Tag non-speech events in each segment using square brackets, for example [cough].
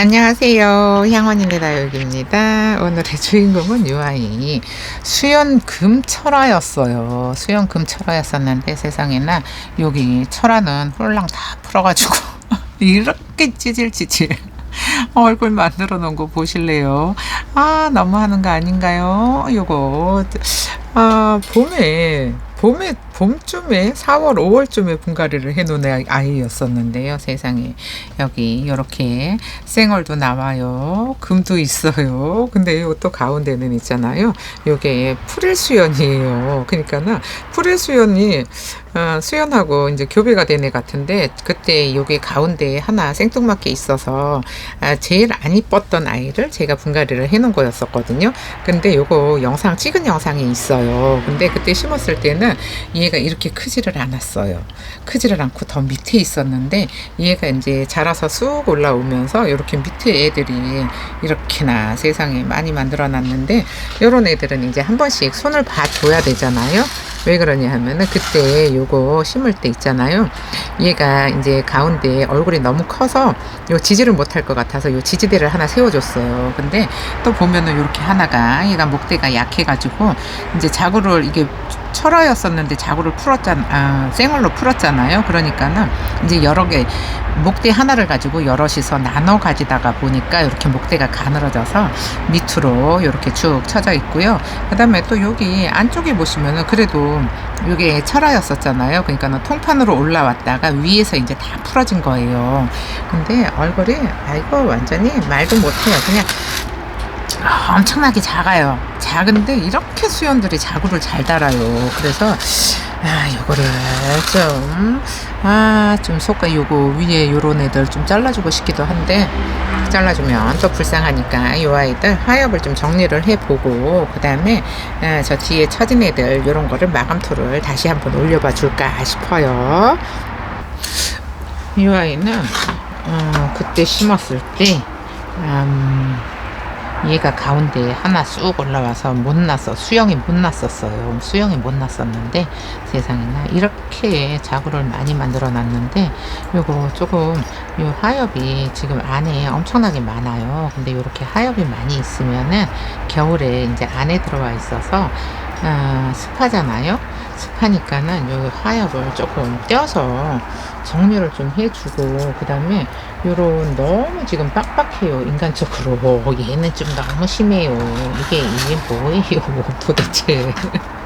안녕하세요. 향원입니다. 여기입니다. 오늘의 주인공은 유아이. 수연 금철화였어요. 수연 금철화였었는데 세상에나 여기 철화는 홀랑 다 풀어가지고 [laughs] 이렇게 찌질찌질. 얼굴 만들어 놓은 거 보실래요? 아, 너무 하는 거 아닌가요? 요거, 아, 봄에, 봄에, 봄쯤에, 4월, 5월쯤에 분갈이를 해놓은 아이- 아이였었는데요. 세상에. 여기, 이렇게, 생얼도 나와요. 금도 있어요. 근데 이것도 가운데는 있잖아요. 요게 프릴 수연이에요. 그러니까는, 프릴 수연이, 어, 수연하고 이제 교배가 된 애 같은데, 그때 요게 가운데에 하나 생뚱맞게 있어서, 아, 제일 안 이뻤던 아이를 제가 분갈이를 해놓은 거였었거든요. 근데 요거 영상 찍은 영상이 있어요. 근데 그때 심었을 때는 얘가 이렇게 크지를 않았어요. 크지를 않고 더 밑에 있었는데 얘가 이제 자라서 쑥 올라오면서 이렇게 밑에 애들이 이렇게나 세상에 많이 만들어 놨는데 요런 애들은 이제 한 번씩 손을 봐줘야 되잖아요. 왜 그러냐 하면은 그때 요거 심을 때 있잖아요. 얘가 이제 가운데 얼굴이 너무 커서 요 지지를 못할 것 같아서 요 지지대를 하나 세워줬어요. 근데 또 보면은 요렇게 하나가 얘가 목대가 약해가지고 이제 자구를 이게 철화였었는데 자구를 풀었잖아, 아, 생얼로 풀었잖아요. 그러니까는 이제 여러 개 목대 하나를 가지고 여럿이서 나눠 가지다가 보니까 이렇게 목대가 가늘어져서 밑으로 이렇게 쭉 쳐져 있고요. 그 다음에 또 여기 안쪽에 보시면은 그래도 이게 철화였었잖아요. 그러니까는 통판으로 올라왔다가 위에서 이제 다 풀어진 거예요. 근데 얼굴이 아이고 완전히 말도 못해요. 그냥 아, 엄청나게 작아요. 작은데 이렇게 수연들이 자구를 잘 달아요. 그래서 아, 요거를 좀, 아, 좀 속가 요거 위에 요런 애들 좀 잘라주고 싶기도 한데, 잘라주면 또 불쌍하니까 요 아이들 하엽을 좀 정리를 해보고, 그 다음에 아, 저 뒤에 처진 애들 요런 거를 마감토를 다시 한번 올려봐 줄까 싶어요. 이 아이는, 어, 그때 심었을 때, 음, 얘가 가운데 하나 쑥 올라와서 못 났어. 수영이 못 났었어요. 수영이 못 났었는데 세상에나 이렇게 자구를 많이 만들어 놨는데 요거 조금 요 하엽이 지금 안에 엄청나게 많아요. 근데 요렇게 하엽이 많이 있으면은 겨울에 이제 안에 들어와 있어서 아, 습하잖아요. 습하니까는 요 하엽을 조금 떼어서 정리를 좀 해주고 그 다음에 요런 너무 지금 빡빡해요 인간적으로. [laughs] 얘는 좀 너무 심해요. 이게 이게 뭐예요 도대체 [laughs]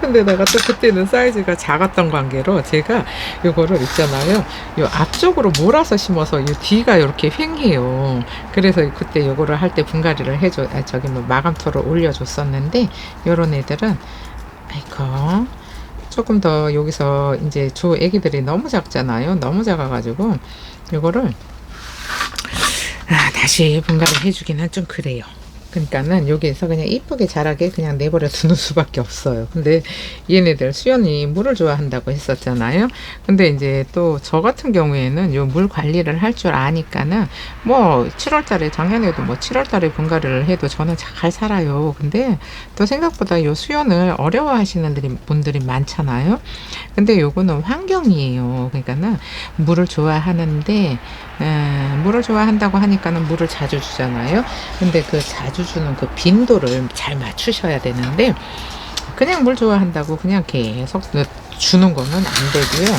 근데 내가 또 그때는 사이즈가 작았던 관계로 제가 요거를 있잖아요 요 앞쪽으로 몰아서 심어서 요 뒤가 이렇게 횡해요 그래서 그때 요거를 할 때 분갈이를 해줘 아, 저기 뭐 마감토를 올려줬었는데 요런 애들은 아이고 조금 더 여기서 이제 조 애기들이 너무 작잖아요. 너무 작아가지고 이거를 아, 다시 분갈이 해주기는 좀 그래요. 그러니까는 여기에서 그냥 이쁘게 자라게 그냥 내버려 두는 [laughs] 수밖에 없어요. 근데 얘네들 수연이 물을 좋아한다고 했었잖아요. 근데 이제 또 저 같은 경우에는 요 물 관리를 할 줄 아니까는 뭐 7월달에 작년에도 뭐 7월달에 분갈이를 해도 저는 잘 살아요. 근데 또 생각보다 요 수연을 어려워하시는 분들이- 많잖아요. 근데 요거는 환경이에요. 그러니까는 물을 좋아하는데 에, 물을 좋아한다고 하니까는 물을 자주 주잖아요. 근데 그 자주 주는 그 빈도를 잘 맞추셔야 되는데 그냥 물 좋아한다고 그냥 계속 넣- 주는 거는 안 되고요.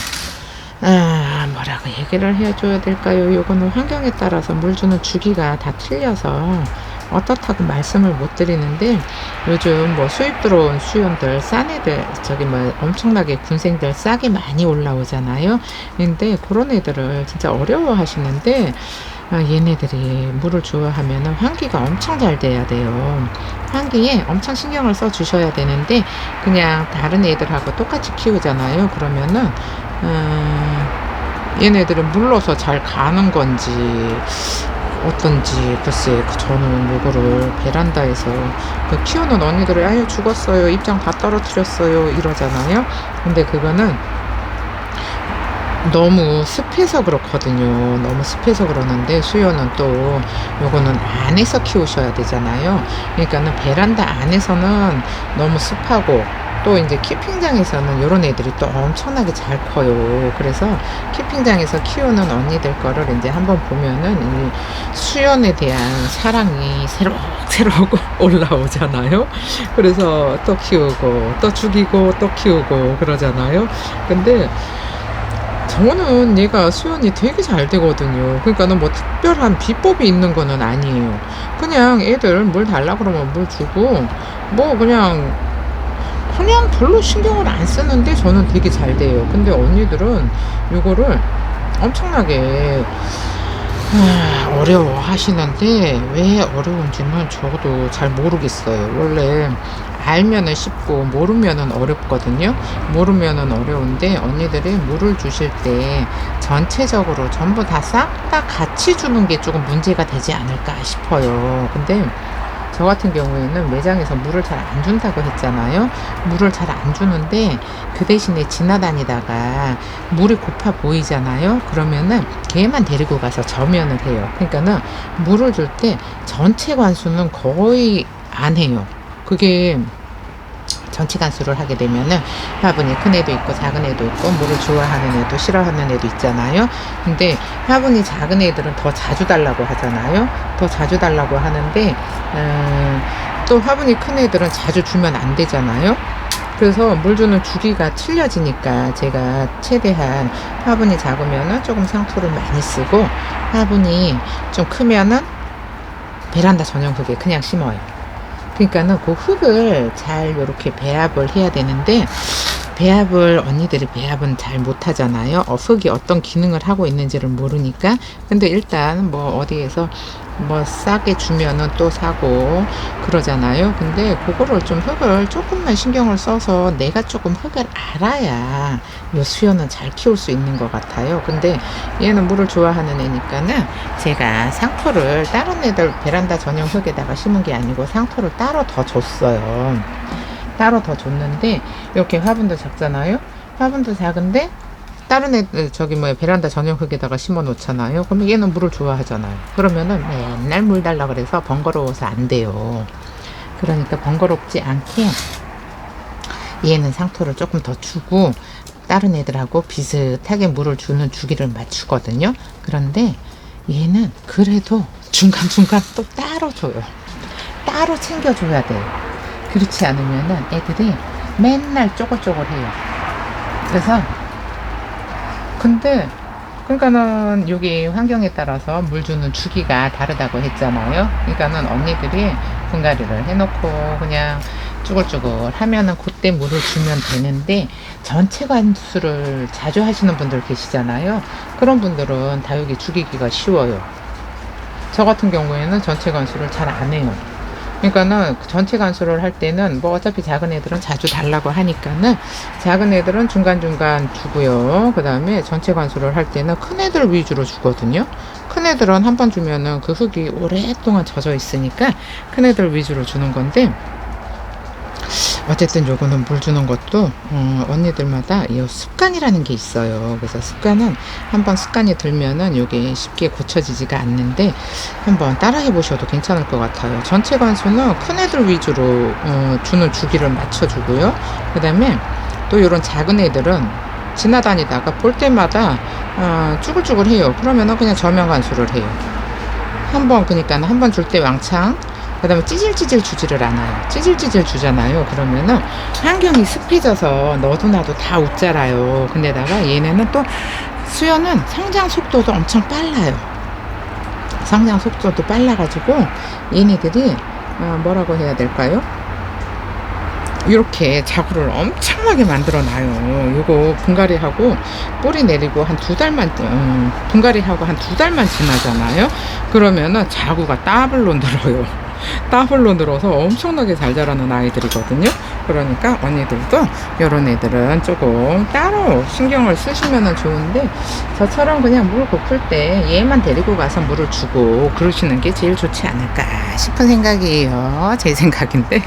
아, 뭐라고 얘기를 해줘야 될까요? 요거는 환경에 따라서 물 주는 주기가 다 틀려서 어떻다고 말씀을 못 드리는데 요즘 뭐 수입 들어온 수연들 싼 애들 저기 뭐 엄청나게 군생들 싸게 많이 올라오잖아요. 근데 그런 애들을 진짜 어려워 하시는데 아, 얘네들이 물을 좋아하면은 환기가 엄청 잘 돼야 돼요. 환기에 엄청 신경을 써 주셔야 되는데 그냥 다른 애들하고 똑같이 키우잖아요. 그러면은 음, 얘네들은 물러서 잘 가는 건지 어떤지 글쎄 그 저는 요거를 베란다에서 그 키우는 언니들이 아유 죽었어요 입장 다 떨어뜨렸어요 이러잖아요 근데 그거는 너무 습해서 그렇거든요 너무 습해서 그러는데 수요는 또 요거는 안에서 키우셔야 되잖아요 그러니까는 베란다 안에서는 너무 습하고 또 이제 키핑장에서는 이런 애들이 또 엄청나게 잘 커요. 그래서 키핑장에서 키우는 언니들 거를 이제 한번 보면은 이 수연에 대한 사랑이 새록새록 [laughs] 올라오잖아요. 그래서 또 키우고 또 죽이고 또 키우고 그러잖아요. 근데 저는 얘가 수연이 되게 잘 되거든요. 그러니까는 뭐 특별한 비법이 있는 거는 아니에요. 그냥 애들 물 달라 그러면 물 주고 뭐 그냥 그냥 별로 신경을 안 쓰는데 저는 되게 잘 돼요. 근데 언니들은 이거를 엄청나게 아, 어려워 하시는데 왜 어려운지는 저도 잘 모르겠어요. 원래 알면은 쉽고 모르면은 어렵거든요. 모르면은 어려운데 언니들이 물을 주실 때 전체적으로 전부 다싹다 같이 주는 게 조금 문제가 되지 않을까 싶어요. 근데 저 같은 경우에는 매장에서 물을 잘 안 준다고 했잖아요. 물을 잘 안 주는데 그 대신에 지나다니다가 물이 고파 보이잖아요. 그러면은 걔만 데리고 가서 저면을 해요. 그러니까는 물을 줄 때 전체 관수는 거의 안 해요. 그게 전체 간수를 하게 되면은 화분이 큰 애도 있고 작은 애도 있고 물을 좋아하는 애도 싫어하는 애도 있잖아요. 근데 화분이 작은 애들은 더 자주 달라고 하잖아요. 더 자주 달라고 하는데 음, 또 화분이 큰 애들은 자주 주면 안 되잖아요. 그래서 물 주는 주기가 틀려지니까 제가 최대한 화분이 작으면은 조금 상토를 많이 쓰고 화분이 좀 크면은 베란다 전용 흙에 그냥 심어요. 그러니까는 그 흙을 잘 이렇게 배합을 해야 되는데 배합을 언니들이 배합은 잘 못하잖아요. 어, 흙이 어떤 기능을 하고 있는지를 모르니까. 근데 일단 뭐 어디에서 뭐 싸게 주면은 또 사고 그러잖아요. 근데 그거를 좀 흙을 조금만 신경을 써서 내가 조금 흙을 알아야 요 수연은 잘 키울 수 있는 것 같아요. 근데 얘는 물을 좋아하는 애니까는 제가 상토를 다른 애들 베란다 전용 흙에다가 심은 게 아니고 상토를 따로 더 줬어요. 따로 더 줬는데 이렇게 화분도 작잖아요. 화분도 작은데 다른 애들 저기 뭐 베란다 전용 흙에다가 심어 놓잖아요. 그러면 얘는 물을 좋아하잖아요. 그러면은 맨날 물 달라 그래서 번거로워서 안 돼요. 그러니까 번거롭지 않게 얘는 상토를 조금 더 주고 다른 애들하고 비슷하게 물을 주는 주기를 맞추거든요. 그런데 얘는 그래도 중간중간 또 따로 줘요. 따로 챙겨줘야 돼요. 그렇지 않으면은 애들이 맨날 쪼글쪼글해요. 그래서 근데 그러니까는 여기 환경에 따라서 물 주는 주기가 다르다고 했잖아요. 그러니까는 언니들이 분갈이를 해놓고 그냥 쭈글쭈글 하면은 그때 물을 주면 되는데 전체 관수를 자주 하시는 분들 계시잖아요. 그런 분들은 다육이 죽이기가 쉬워요. 저 같은 경우에는 전체 관수를 잘 안 해요. 그러니까는 전체 간수를 할 때는 뭐 어차피 작은 애들은 자주 달라고 하니까는 작은 애들은 중간중간 주고요. 그 다음에 전체 간수를 할 때는 큰 애들 위주로 주거든요. 큰 애들은 한 번 주면은 그 흙이 오랫동안 젖어 있으니까 큰 애들 위주로 주는 건데 어쨌든 요거는 물 주는 것도 어, 언니들마다 이 습관이라는 게 있어요. 그래서 습관은 한번 습관이 들면은 요게 쉽게 고쳐지지가 않는데 한번 따라해 보셔도 괜찮을 것 같아요. 전체 관수는 큰 애들 위주로 어, 주는 주기를 맞춰주고요. 그 다음에 또 이런 작은 애들은 지나다니다가 볼 때마다 어, 쭈글쭈글 해요. 그러면은 그냥 저명 관수를 해요. 한번 그러니까 한 번 줄 때 왕창 그 다음에 찌질찌질 주지를 않아요. 찌질찌질 주잖아요. 그러면은 환경이 습해져서 너도 나도 다 웃자라요. 근데다가 얘네는 또 수연은 성장 속도도 엄청 빨라요. 성장 속도도 빨라가지고 얘네들이 어, 뭐라고 해야 될까요? 이렇게 자구를 엄청나게 만들어 놔요. 요거 분갈이하고 뿌리 내리고 한 두 달만 음, 분갈이하고 한 두 달만 지나잖아요. 그러면은 자구가 더블로 늘어요. 더블로 늘어서 엄청나게 잘 자라는 아이들이거든요. 그러니까 언니들도 이런 애들은 조금 따로 신경을 쓰시면 좋은데 저처럼 그냥 물 고플 때 얘만 데리고 가서 물을 주고 그러시는 게 제일 좋지 않을까 싶은 생각이에요. 제 생각인데.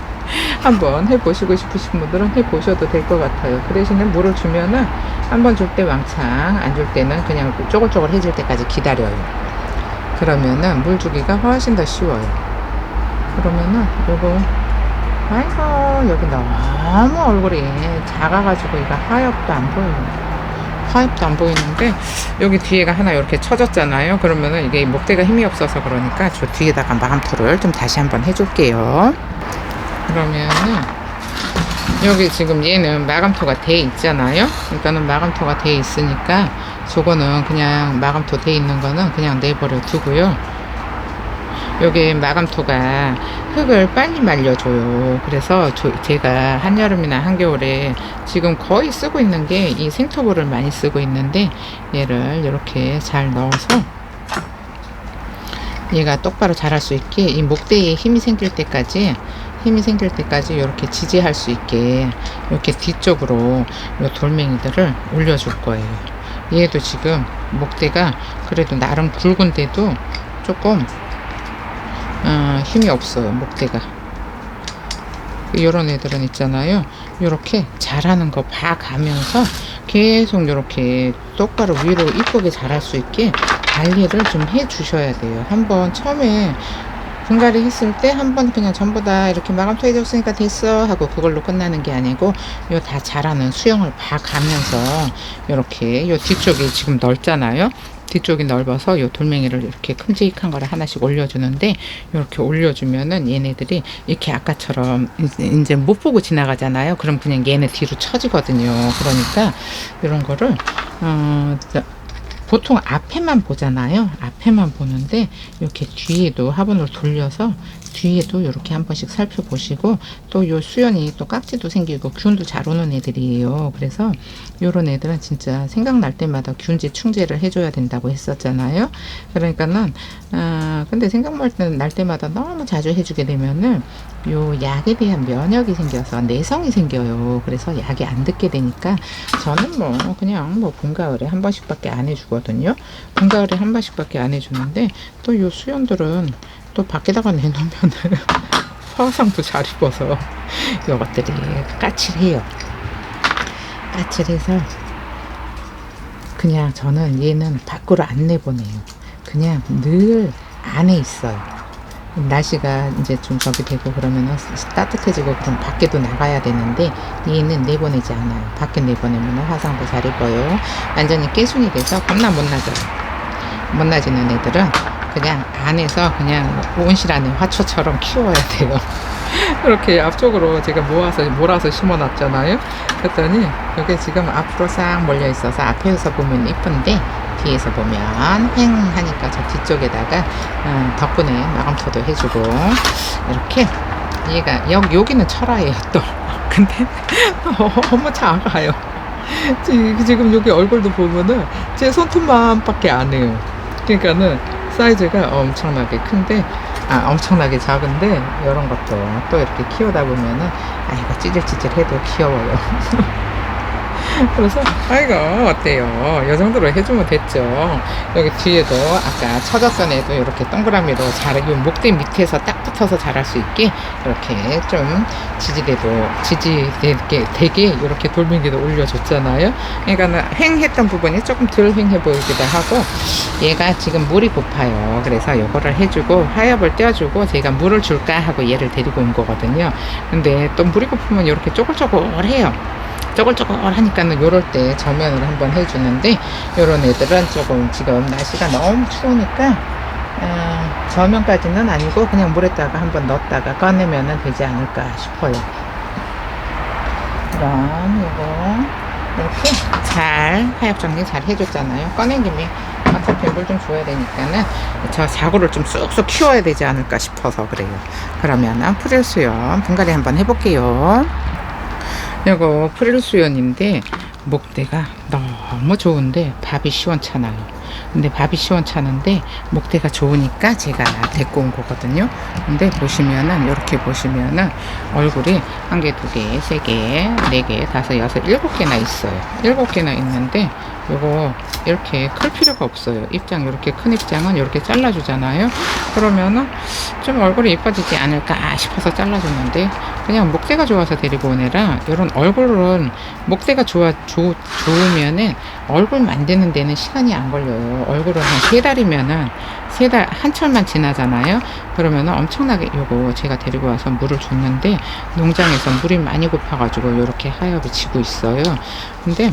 한번 해보시고 싶으신 분들은 해보셔도 될 것 같아요. 그 대신에 물을 주면은 한번 줄 때 왕창, 안 줄 때는 그냥 쪼글쪼글 해질 때까지 기다려요. 그러면은 물 주기가 훨씬 더 쉬워요. 그러면은 요거 아이고 여기 너무 얼굴이 작아가지고 이거 하엽도 안 보여요. 하엽도 안 보이는데 여기 뒤에가 하나 이렇게 쳐졌잖아요. 그러면은 이게 목대가 힘이 없어서 그러니까 저 뒤에다가 마감토를 좀 다시 한번 해줄게요. 그러면은 여기 지금 얘는 마감토가 돼 있잖아요. 그러니까는 마감토가 돼 있으니까 저거는 그냥 마감토 돼 있는 거는 그냥 내버려 두고요. 여기 마감토가 흙을 빨리 말려줘요. 그래서 저- 제가 한여름이나 한겨울에 지금 거의 쓰고 있는 게 이 생토볼을 많이 쓰고 있는데 얘를 이렇게 잘 넣어서 얘가 똑바로 자랄 수 있게 이 목대에 힘이 생길 때까지 힘이 생길 때까지 이렇게 지지할 수 있게 이렇게 뒤쪽으로 이 돌멩이들을 올려줄 거예요. 얘도 지금 목대가 그래도 나름 굵은데도 조금 어, 힘이 없어요 목대가. 이런 애들은 있잖아요. 이렇게 자라는 거 봐가면서 계속 이렇게 똑바로 위로 이쁘게 자랄 수 있게 관리를 좀 해 주셔야 돼요. 한번 처음에 분갈이 했을 때 한 번 그냥 전부 다 이렇게 마감 토 해줬으니까 됐어 하고 그걸로 끝나는 게 아니고 요 다 자라는 수영을 봐가면서 이렇게 요 뒤쪽이 지금 넓잖아요 뒤쪽이 넓어서 요 돌멩이를 이렇게 큼직한 거를 하나씩 올려주는데 이렇게 올려주면은 얘네들이 이렇게 아까처럼 이제- 못 보고 지나가잖아요. 그럼 그냥 얘네 뒤로 처지거든요. 그러니까 이런 거를 어 자, 보통 앞에만 보잖아요. 앞에만 보는데 이렇게 뒤에도 화분을 돌려서 뒤에도 이렇게 한 번씩 살펴보시고 또 요 수연이 또 깍지도 생기고 균도 잘 오는 애들이에요. 그래서 요런 애들은 진짜 생각날 때마다 균제 충제를 해줘야 된다고 했었잖아요. 그러니까는 아 근데 생각날 때- 날 때마다 너무 자주 해주게 되면은 요 약에 대한 면역이 생겨서 내성이 생겨요. 그래서 약이 안 듣게 되니까 저는 뭐 그냥 뭐 봄가을에 한 번씩밖에 안 해주거든요. 봄가을에 한 번씩밖에 안 해주는데 또 요 수연들은 또 밖에다가 내놓으면은 [laughs] 화상도 잘 입어서 이것들이 까칠해요. 까칠해서 그냥 저는 얘는 밖으로 안 내보내요. 그냥 늘 안에 있어요. 날씨가 이제 좀 저기 되고 그러면 따뜻해지고 그럼 밖에도 나가야 되는데 얘는 내보내지 않아요. 밖에 내보내면 화상도 잘 입어요. 완전히 깨순이 돼서 겁나 못 나져요. 못 나지는 애들은 그냥 안에서 그냥 온실 안에 화초처럼 키워야 돼요. [laughs] 이렇게 앞쪽으로 제가 모아서 몰아서 심어놨잖아요. 그랬더니 이게 지금 앞으로 싹 몰려 있어서 앞에서 보면 이쁜데 뒤에서 보면 횡 하니까 저 뒤쪽에다가 음, 덕분에 마감토도 해주고 이렇게 얘가 여기 여기는 철화예요 또. [laughs] 근데 [laughs] 너무 작아요. 지- 지금 여기 얼굴도 보면은 제 손톱만밖에 안 해요. 그러니까는 사이즈가 엄청나게 큰데 아 엄청나게 작은데 이런 것도 또 이렇게 키우다 보면은 아이고 찌질찌질해도 귀여워요. [laughs] 그래서 아이고 어때요? 이 정도로 해주면 됐죠. 여기 뒤에도 아까 처졌던 애도 이렇게 동그라미로 잘, 이 목대 밑에서 딱 붙어서 자랄 수 있게 이렇게 좀 지지대도 지지되게 되게 이렇게 돌멩이도 올려줬잖아요. 그러니까는 횡했던 부분이 조금 덜 횡해 보이기도 하고 얘가 지금 물이 고파요. 그래서 요거를 해주고 하엽을 떼어주고 제가 물을 줄까 하고 얘를 데리고 온 거거든요. 근데 또 물이 고프면 이렇게 쪼글쪼글해요. 쪼글쪼글 하니까는 요럴 때 저면을 한번 해주는데 요런 애들은 조금 지금 날씨가 너무 추우니까 어, 저면까지는 아니고 그냥 물에다가 한번 넣었다가 꺼내면은 되지 않을까 싶어요. 그럼 요거 이렇게 잘 하엽 정리 잘 해줬잖아요. 꺼낸 김에 어차피 물좀 줘야 되니까는 저 사고를 좀 쑥쑥 키워야 되지 않을까 싶어서 그래요. 그러면은 프릴 수염 분갈이 한번 해볼게요. 이거 프릴 수연인데 목대가 너무 좋은데 밥이 시원찮아요. 근데 밥이 시원찮은데 목대가 좋으니까 제가 데리고 온 거거든요. 근데 보시면은 이렇게 보시면은 얼굴이 한 개, 두 개, 세 개, 네 개, 다섯, 여섯, 일곱 개나 있어요. 일곱 개나 있는데 요거 이렇게 클 필요가 없어요. 입장 이렇게 큰 입장은 이렇게 잘라주잖아요. 그러면은 좀 얼굴이 이뻐지지 않을까 싶어서 잘라줬는데 그냥 목대가 좋아서 데리고 온 애라 이런 얼굴은 목대가 좋아 좋, 좋으면은 얼굴 만드는 데는 시간이 안 걸려요. 얼굴은 한 세 달이면은 세 달 한철만 지나잖아요. 그러면 엄청나게 요거 제가 데리고 와서 물을 줬는데 농장에서 물이 많이 고파가지고 이렇게 하엽이 지고 있어요. 근데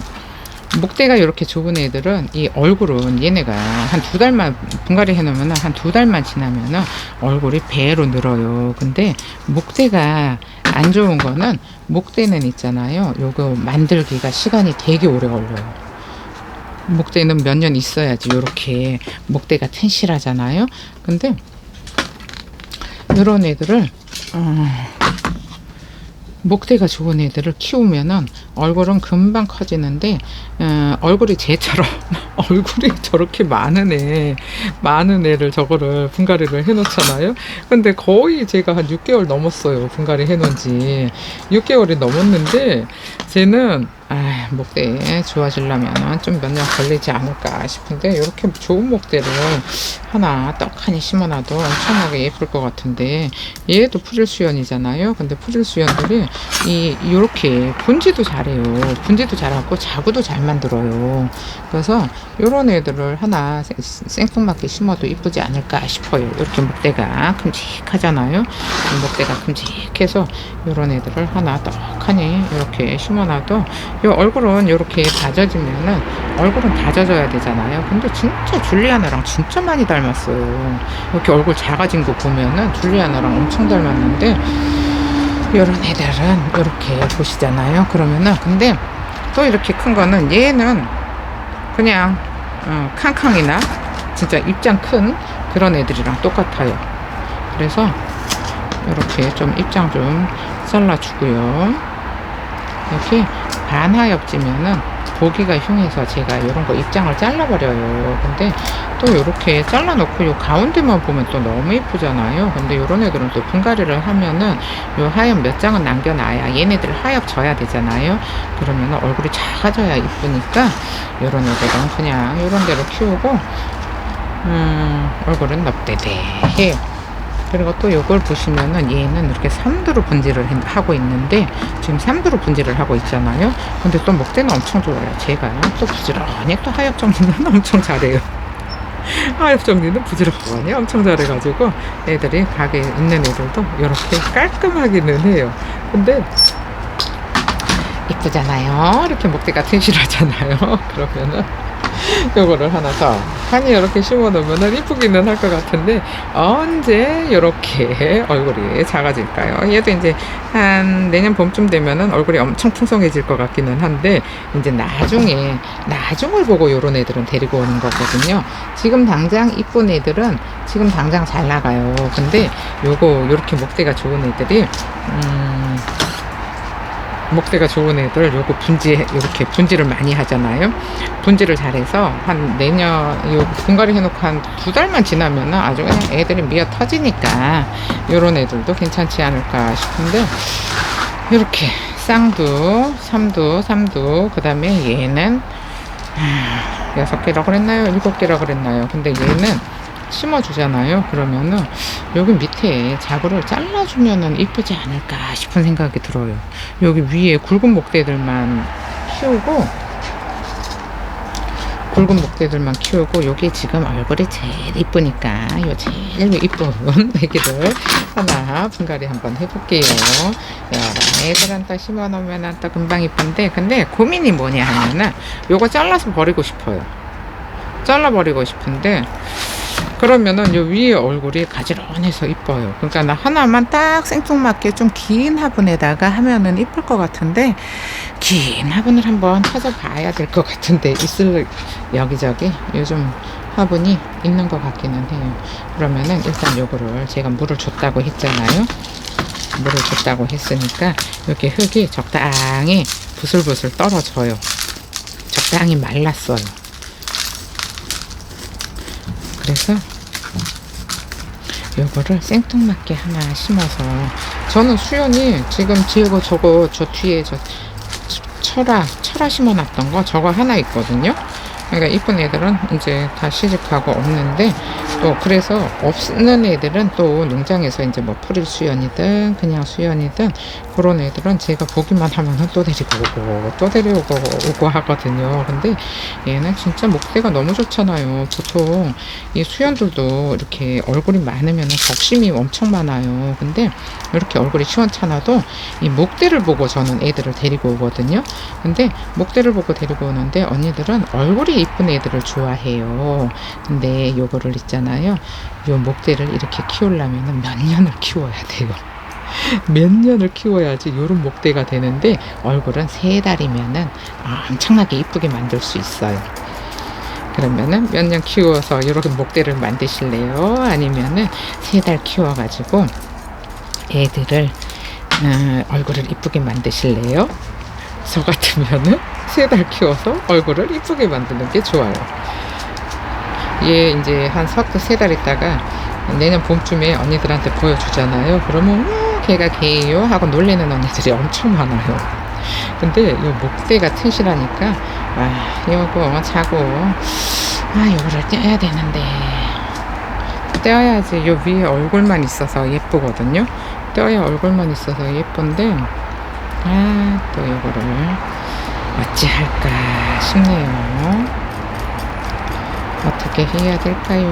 목대가 이렇게 좁은 애들은 이 얼굴은 얘네가 한 두 달만 분갈이 해놓으면 한 두 달만 지나면은 얼굴이 배로 늘어요. 근데 목대가 안 좋은 거는 목대는 있잖아요. 요거 만들기가 시간이 되게 오래 걸려요. 목대는 몇 년 있어야지 요렇게 목대가 튼실하잖아요. 근데 이런 애들을 어, 목대가 좋은 애들을 키우면은 얼굴은 금방 커지는데 어, 얼굴이 쟤처럼 [laughs] 얼굴이 저렇게 많은 애 많은 애를 저거를 분갈이를 해놓잖아요. 근데 거의 제가 한 6개월 넘었어요 분갈이 해놓은 지 6개월이 넘었는데 쟤는 아, 목대 좋아지려면 좀 몇 년 걸리지 않을까 싶은데 이렇게 좋은 목대를 하나 떡하니 심어놔도 엄청나게 예쁠 것 같은데 얘도 풀일수연이잖아요. 근데 풀일수연들이 이 이렇게 분지도 잘해요. 분지도 잘하고 자구도 잘 만들어요. 그래서 이런 애들을 하나 생- 생뚱맞게 심어도 이쁘지 않을까 싶어요. 이렇게 목대가 큼직하잖아요. 이 목대가 큼직해서 이런 애들을 하나 떡하니 이렇게 심어놔도 이 얼굴은 이렇게 다져지면은 얼굴은 다져져야 되잖아요. 근데 진짜 줄리아나랑 진짜 많이 닮았어요. 이렇게 얼굴 작아진 거 보면은 줄리아나랑 엄청 닮았는데 이런 애들은 이렇게 보시잖아요. 그러면은 근데 또 이렇게 큰 거는 얘는 그냥 어, 캉캉이나 진짜 입장 큰 그런 애들이랑 똑같아요. 그래서 이렇게 좀 입장 좀 잘라주고요. 이렇게 반하엽지면은 보기가 흉해서 제가 이런 거 입장을 잘라버려요. 근데 또 이렇게 잘라놓고 요 가운데만 보면 또 너무 이쁘잖아요. 근데 이런 애들은 또 분갈이를 하면은 요 하엽 몇 장은 남겨놔야 얘네들 하엽 져야 되잖아요. 그러면 얼굴이 작아져야 이쁘니까 이런 애들은 그냥 이런 대로 키우고 음, 얼굴은 넙대대해요. 그리고 또 요걸 보시면은 얘는 이렇게 삼두로 분질을 해- 하고 있는데 지금 삼두로 분질을 하고 있잖아요. 근데 또 먹대는 엄청 좋아요. 제가 또 부지런히 또 하엽 정리는 [laughs] 엄청 잘해요. 하엽 정리는 부지런히 엄청 잘해가지고 애들이 가게에 있는 애들도 이렇게 깔끔하기는 해요. 근데 이쁘잖아요. 이렇게 목대가 튼실하잖아요. [laughs] 그러면은 [laughs] 요거를 하나 더 한이 이렇게 심어 놓으면은 이쁘기는 할 것 같은데 언제 이렇게 얼굴이 작아질까요? 얘도 이제 한 내년 봄쯤 되면은 얼굴이 엄청 풍성해질 것 같기는 한데 이제 나중에 나중을 보고 요런 애들은 데리고 오는 거거든요. 지금 당장 이쁜 애들은 지금 당장 잘 나가요. 근데 요거 요렇게 목대가 좋은 애들이 음 목대가 좋은 애들 요거 분지 이렇게 분지를 많이 하잖아요. 분지를 잘해서 한 내년 요 분갈이 해놓고 한 두 달만 지나면은 아주 그냥 애들이 미어 터지니까 요런 애들도 괜찮지 않을까 싶은데 이렇게 쌍두, 삼두, 삼두 그 다음에 얘는 아, 여섯 개라 그랬나요? 일곱 개라 그랬나요? 근데 얘는 심어주잖아요. 그러면은 여기 밑에 자구를 잘라주면은 이쁘지 않을까 싶은 생각이 들어요. 여기 위에 굵은 목대들만 키우고 굵은 목대들만 키우고 여기 지금 얼굴이 제일 이쁘니까 요 제일 이쁜 애기들 하나 분갈이 한번 해볼게요. 애들은 또 심어놓으면 또 금방 이쁜데 근데 고민이 뭐냐 하면은 요거 잘라서 버리고 싶어요. 잘라버리고 싶은데 그러면은 요 위에 얼굴이 가지런해서 이뻐요. 그러니까 나 하나만 딱 생뚱맞게 좀 긴 화분에다가 하면은 이쁠 것 같은데 긴 화분을 한번 찾아봐야 될 것 같은데 있을 여기저기 요즘 화분이 있는 것 같기는 해요. 그러면은 일단 요거를 제가 물을 줬다고 했잖아요. 물을 줬다고 했으니까 이렇게 흙이 적당히 부슬부슬 떨어져요. 적당히 말랐어요. 그래서 요거를 생뚱맞게 하나 심어서 저는 수연이 지금 지고 저거 저 뒤에 저 철아 철아 심어놨던 거 저거 하나 있거든요. 그러니까 이쁜 애들은 이제 다 시집가고 없는데 또 그래서 없는 애들은 또 농장에서 이제 뭐 풀일 수연이든 그냥 수연이든 그런 애들은 제가 보기만 하면은 또 데리고 오고 또 데려오고 오고 하거든요. 근데 얘는 진짜 목대가 너무 좋잖아요. 보통 이 수연들도 이렇게 얼굴이 많으면 적심이 엄청 많아요. 근데 이렇게 얼굴이 시원찮아도 이 목대를 보고 저는 애들을 데리고 오거든요. 근데 목대를 보고 데리고 오는데 언니들은 얼굴이 이쁜 애들을 좋아해요. 근데 요거를 있잖아 요. 요 목대를 이렇게 키우려면 몇 년을 키워야 돼요. [laughs] 몇 년을 키워야지 요런 목대가 되는데 얼굴은 세 달이면은 엄청나게 이쁘게 만들 수 있어요. 그러면은 몇 년 키워서 이렇게 목대를 만드실래요? 아니면은 세 달 키워가지고 애들을 어, 얼굴을 이쁘게 만드실래요? 저 같으면은 세 달 키워서 얼굴을 이쁘게 만드는 게 좋아요. 얘 이제 한 석 세 달 있다가 내년 봄쯤에 언니들한테 보여주잖아요. 그러면 어, 걔가 걔예요 하고 놀래는 언니들이 [laughs] 엄청 많아요. 근데 이 목대가 튼실하니까 아 요거 자고 아 요거를 떼야 되는데 떼어야지 요 위에 얼굴만 있어서 예쁘거든요. 떼어야 얼굴만 있어서 예쁜데 아 또 요거를 어찌할까 싶네요. 어떻게 해야 될까요?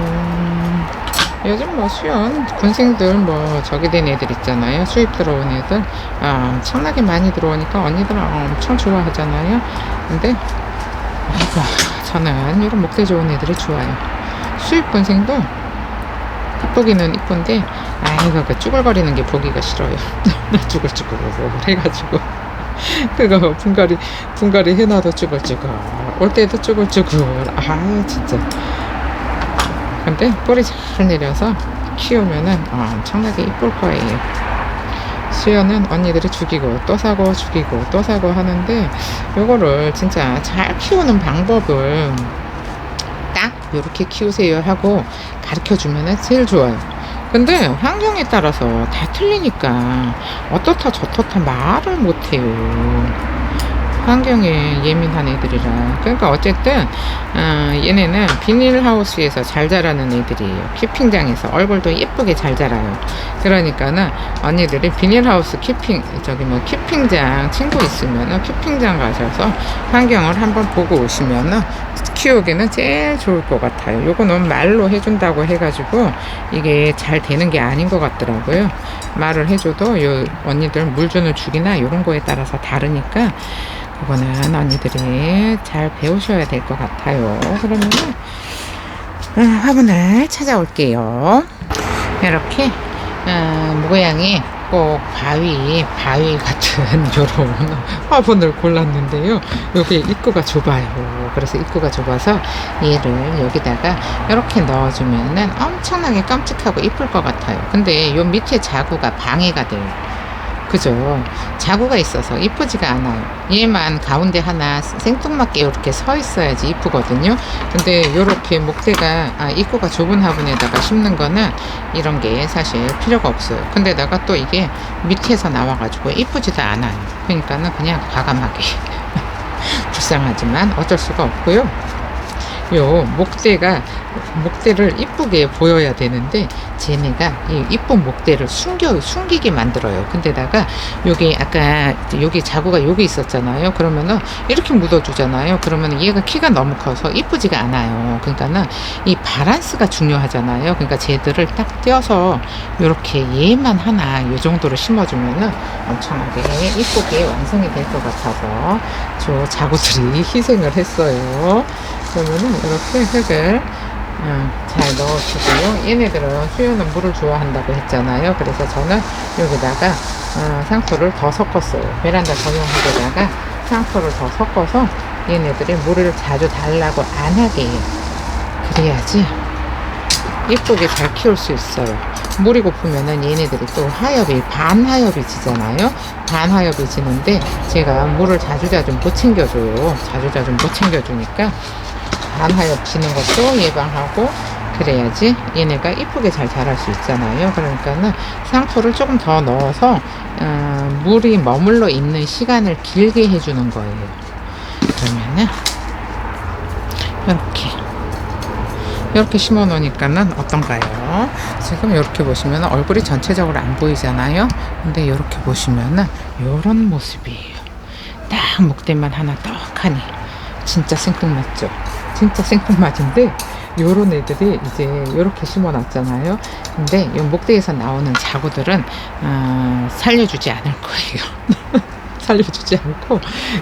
요즘 뭐 수연 군생들 뭐 저기 된 애들 있잖아요. 수입 들어온 애들 아, 엄청나게 많이 들어오니까 언니들은 엄청 좋아하잖아요. 근데 아이고 저는 이런 목대 좋은 애들이 좋아요. 수입 군생도 이쁘기는 이쁜데 아이고 그 쭈글거리는 게 보기가 싫어요. [laughs] 쭈글쭈글 해가지고 [laughs] 그거 분갈이 분갈이 해놔도 쭈글쭈글 올 때도 쭈글쭈글 아 진짜 근데 뿌리 잘 내려서 키우면은 아, 엄청나게 이쁠 거예요 수연은 언니들이 죽이고 또 사고 죽이고 또 사고 하는데 요거를 진짜 잘 키우는 방법을 딱 이렇게 키우세요 하고 가르쳐 주면은 제일 좋아요 근데 환경에 따라서 다 틀리니까 어떻다 저떻다 말을 못해요. 환경에 예민한 애들이라. 그러니까 어쨌든 어, 얘네는 비닐하우스에서 잘 자라는 애들이에요. 키핑장에서 얼굴도 예쁘게 잘 자라요. 그러니까는 언니들이 비닐하우스 키핑 저기 뭐 키핑장 친구 있으면은 키핑장 가셔서 환경을 한번 보고 오시면은 키우기는 제일 좋을 것 같아요. 요거는 말로 해준다고 해가지고 이게 잘 되는 게 아닌 것 같더라고요. 말을 해줘도 요 언니들 물 주는 주기나 요런 거에 따라서 다르니까 그거는 언니들이 잘 배우셔야 될 것 같아요. 그러면은 음, 화분을 찾아올게요. 이렇게 음, 모양이 꼭 바위, 바위 같은 [laughs] 요런 화분을 골랐는데요. 여기 입구가 좁아요. 그래서 입구가 좁아서 얘를 여기다가 이렇게 넣어주면은 엄청나게 깜찍하고 이쁠 것 같아요. 근데 요 밑에 자구가 방해가 돼요. 그죠. 자구가 있어서 이쁘지가 않아요. 얘만 가운데 하나 생뚱맞게 이렇게 서 있어야지 이쁘거든요. 근데 이렇게 목대가 아, 입구가 좁은 화분에다가 심는 거는 이런 게 사실 필요가 없어요. 근데다가 또 이게 밑에서 나와가지고 이쁘지도 않아요. 그러니까는 그냥 과감하게 [laughs] 불쌍하지만 어쩔 수가 없고요. 요 목대가 목대를 이쁘게 보여야 되는데 쟤네가 이 이쁜 목대를 숨겨 숨기게 만들어요. 근데다가 요게 아까 여기 자구가 여기 있었잖아요. 그러면은 이렇게 묻어주잖아요. 그러면 얘가 키가 너무 커서 이쁘지가 않아요. 그러니까는 이 바란스가 중요하잖아요. 그러니까 쟤들을 딱 떼어서 이렇게 얘만 하나 요 정도로 심어주면은 엄청나게 이쁘게 완성이 될 것 같아서 저 자구들이 희생을 했어요. 그러면은 이렇게 흙을 음, 잘 넣어주고요. 얘네들은 수유는 물을 좋아한다고 했잖아요. 그래서 저는 여기다가 어, 상토를 더 섞었어요. 베란다 전용흙에다가 상토를 더 섞어서 얘네들이 물을 자주 달라고 안 하게 해요. 그래야지 예쁘게 잘 키울 수 있어요. 물이 고프면은 얘네들이 또 하엽이 반하엽이 지잖아요. 반하엽이 지는데 제가 물을 자주자주 못 챙겨줘요. 자주자주 못 챙겨주니까 반하엽 지는 것도 예방하고 그래야지 얘네가 이쁘게 잘 자랄 수 있잖아요. 그러니까는 상토를 조금 더 넣어서 어, 물이 머물러 있는 시간을 길게 해주는 거예요. 그러면은 이렇게 이렇게 심어 놓으니까는 어떤가요? 지금 이렇게 보시면 얼굴이 전체적으로 안 보이잖아요. 근데 이렇게 보시면은 이런 모습이에요. 딱 목대만 하나 떡하니 진짜 생뚱맞죠? 진짜 생뚱맞은데 요런 애들이 이제 이렇게 심어 놨잖아요. 근데 이 목대에서 나오는 자구들은 어, 살려주지 않을 거예요. [laughs] 살려주지 않고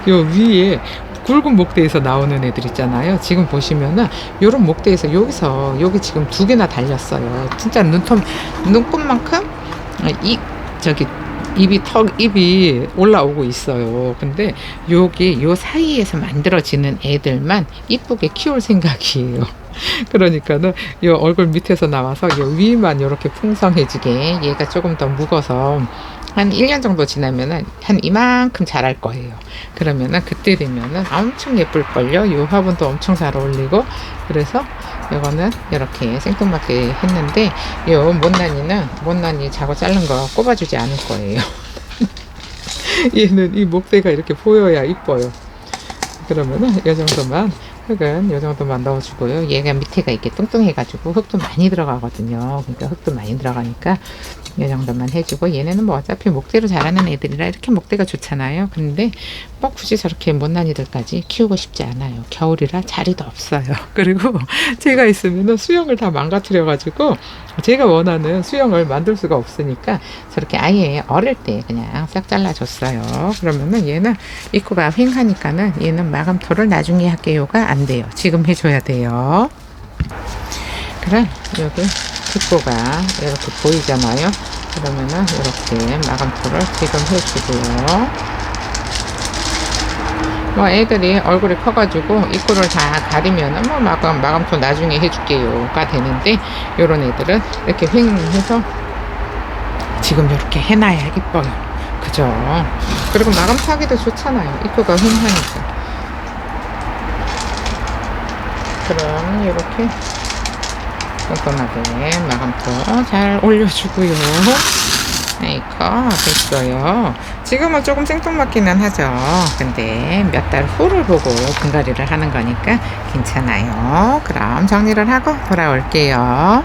요 위에 굵은 목대에서 나오는 애들 있잖아요. 지금 보시면은 요런 목대에서 여기서 여기 지금 두 개나 달렸어요. 진짜 눈톱 눈곱만큼 아, 이 저기 입이 턱 입이 올라오고 있어요. 근데 요게 요 사이에서 만들어지는 애들만 이쁘게 키울 생각이에요. [laughs] 그러니까는 요 얼굴 밑에서 나와서 요 위만 이렇게 풍성해지게 얘가 조금 더 묵어서 한 1년 정도 지나면은 한 이만큼 자랄 거예요. 그러면은 그때 되면은 엄청 예쁠걸요. 요 화분도 엄청 잘 어울리고 그래서 이거는 이렇게 생뚱맞게 했는데 요 못난이는 못난이 자고 자른 거 꼽아주지 않을 거예요. [laughs] 얘는 이 목대가 이렇게 보여야 이뻐요. 그러면은 이 정도만 흙은 이 정도만 넣어주고요. 얘가 밑에가 이렇게 뚱뚱해가지고 흙도 많이 들어가거든요. 그러니까 흙도 많이 들어가니까 이 정도만 해주고 얘네는 뭐 어차피 목대로 자라는 애들이라 이렇게 목대가 좋잖아요. 근데 뭐 굳이 저렇게 못난 이들까지 키우고 싶지 않아요. 겨울이라 자리도 없어요. [laughs] 그리고 제가 있으면 수영을 다 망가뜨려가지고 제가 원하는 수영을 만들 수가 없으니까 저렇게 아예 어릴 때 그냥 싹 잘라줬어요. 그러면은 얘는 입구가 휑하니까는 얘는 마감토를 나중에 할게요가 안 돼요. 지금 해줘야 돼요. 그래 여기 입구가 이렇게 보이잖아요. 그러면은 이렇게 마감토를 지금 해주고요. 뭐 애들이 얼굴이 커가지고 입구를 다 가리면은 뭐 마감 마감토 나중에 해줄게요가 되는데 요런 애들은 이렇게 휑해서 지금 이렇게 해놔야 이뻐요. 그죠? 그리고 마감토 하기도 좋잖아요. 입구가 휑하니까. 그럼 이렇게 꼼꼼하게 마감토 잘 올려주고요. 메이커 됐어요. 지금은 조금 생뚱맞기는 하죠. 근데 몇 달 후를 보고 분갈이를 하는 거니까 괜찮아요. 그럼 정리를 하고 돌아올게요.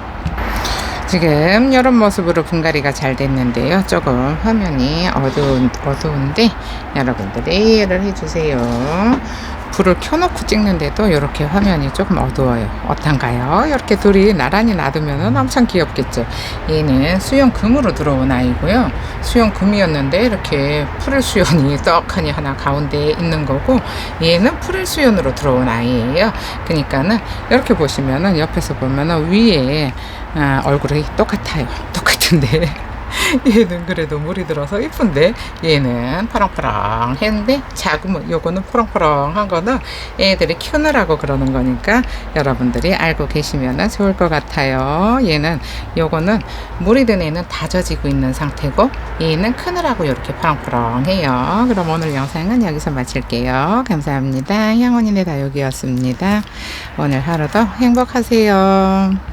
지금 이런 모습으로 분갈이가 잘 됐는데요. 조금 화면이 어두운, 어두운데 여러분들이 이해를 해주세요. 불을 켜놓고 찍는데도 이렇게 화면이 조금 어두워요. 어떤가요? 이렇게 둘이 나란히 놔두면 엄청 귀엽겠죠. 얘는 수영금으로 들어온 아이고요. 수영금이었는데 이렇게 풀을 수연이 [laughs] 떡하니 하나 가운데에 있는 거고 얘는 풀을 수연으로 들어온 아이예요. 그러니까는 이렇게 보시면은 옆에서 보면은 위에 아, 얼굴이 똑같아요. [laughs] 똑같은데. 얘는 그래도 물이 들어서 이쁜데? 얘는 파랑파랑 했는데? 작으면 요거는 포랑포랑한 거는 애들이 키우느라고 그러는 거니까 여러분들이 알고 계시면 좋을 것 같아요. 얘는 요거는 물이 든 애는 다져지고 있는 상태고 얘는 크느라고 이렇게 파랑파랑해요. 그럼 오늘 영상은 여기서 마칠게요. 감사합니다. 향원이네 다육이었습니다. 오늘 하루도 행복하세요